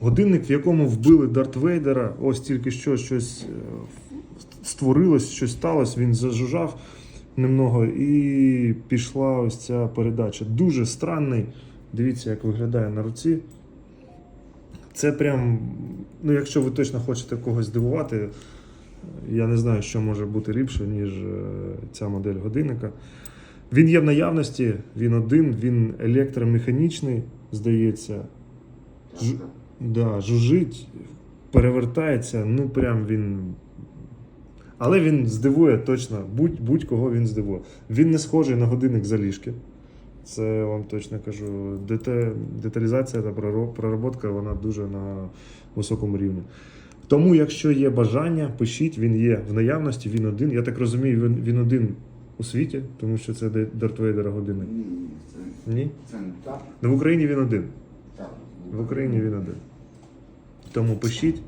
Годинник, в якому вбили Дарт Вейдера, ось тільки що щось е, створилось, щось сталося, він зажужжав немного і пішла ось ця передача. Дуже странний. Дивіться, як виглядає на руці. Це прям, ну якщо ви точно хочете когось здивувати, я не знаю, що може бути ліпше, ніж е, ця модель годинника. Він є в наявності, він один, він електромеханічний, здається. Да, жужить, перевертається, ну прям він. Але він здивує точно, будь, будь-кого він здивує. Він не схожий на годинник заліжки. Це я вам точно кажу. Деталізація та проработка вона дуже на високому рівні. Тому, якщо є бажання, пишіть, він є в наявності, він один. Я так розумію, він, він один у світі, тому що це Дарт Вейдера годинник. Ні, це, Ні? це не так. Ну, в Україні він один. В Україні він один. Тому пишіть.